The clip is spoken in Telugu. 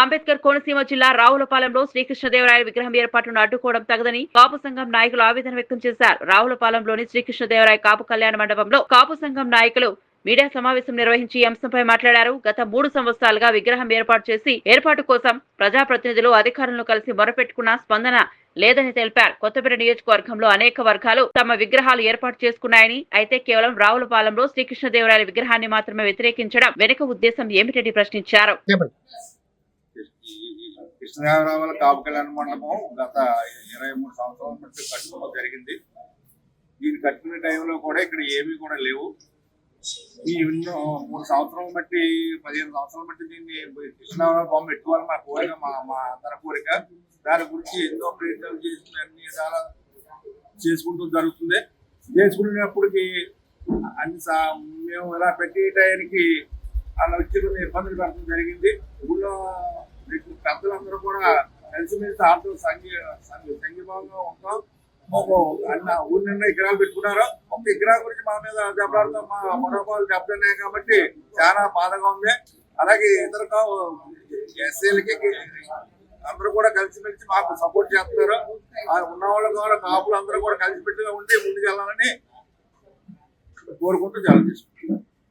అంబేద్కర్ కోనసీమ జిల్లా రావులపాలెంలో శ్రీకృష్ణదేవరాయల విగ్రహం ఏర్పాటును అడ్డుకోవడం తగదని కాపు సంఘం నాయకులు ఆవేదన వ్యక్తం చేశారు. రావులపాలెంలోని శ్రీకృష్ణదేవరాయ కాపు కళ్యాణ మండపంలో కాపు సంఘం నాయకులు మీడియా సమావేశం నిర్వహించి ఈ అంశంపై మాట్లాడారు. గత మూడు సంవత్సరాలుగా విగ్రహం ఏర్పాటు చేసి ఏర్పాటు కోసం ప్రజాప్రతినిధులు అధికారులను కలిసి మొరపెట్టుకున్న స్పందన లేదని తెలిపారు. కొత్తపేట నియోజకవర్గంలో అనేక వర్గాలు తమ విగ్రహాలు ఏర్పాటు చేసుకున్నాయని అయితే కేవలం రావులపాలెంలో శ్రీకృష్ణదేవరాయల విగ్రహాన్ని మాత్రమే వ్యతిరేకించడం వెనుక ఉద్దేశం ఏమిటని ప్రశ్నించారు. కృష్ణదేవరావుల కాపు కళ్యాణ మండపం గత ఇరవై మూడు సంవత్సరాల నుంచి కట్టుకోవడం జరిగింది. దీన్ని కట్టుకునే టైంలో కూడా ఇక్కడ ఏమీ కూడా లేవు. ఈ ఎన్నో మూడు సంవత్సరం బట్టి పదిహేను సంవత్సరాలు బట్టి దీన్ని కృష్ణదేవరావు బొమ్మ పెట్టుకోవాలి మా కోరిక మా మా అందరి కోరిక. దాని గురించి ఎన్నో ప్రయత్నాలు చేసి అన్ని చాలా చేసుకుంటూ జరుగుతుంది. చేసుకునేటప్పటికి అన్ని మేము ఇలా పెట్టే టయానికి అలా వచ్చి కొన్ని ఇబ్బందులు పడటం జరిగింది. ఊళ్ళో కూడా కలిసిమెలిసి ఆడుతూ సంఘీ సంఘీ సంఘీభావంగా ఉంటాం. ఒక అన్న ఊరి నిన్న విగ్రహాలు పెట్టుకున్నారు? ఒక విగ్రహం గురించి మా మీద దెబ్బలాడుతూ మా మనోభావాలు దెబ్బతిన్నాయి కాబట్టి చాలా బాధగా ఉంది. అలాగే ఇతర ఎస్సీలకి అందరూ కూడా కలిసిమెలిసి మాకు సపోర్ట్ చేస్తున్నారు. ఉన్న వాళ్ళు కూడా కాపులు అందరూ కూడా కలిసిపెట్టుగా ఉండి ముందుకెళ్ళాలని కోరుకుంటూ చాలా చేసుకుంటున్నాం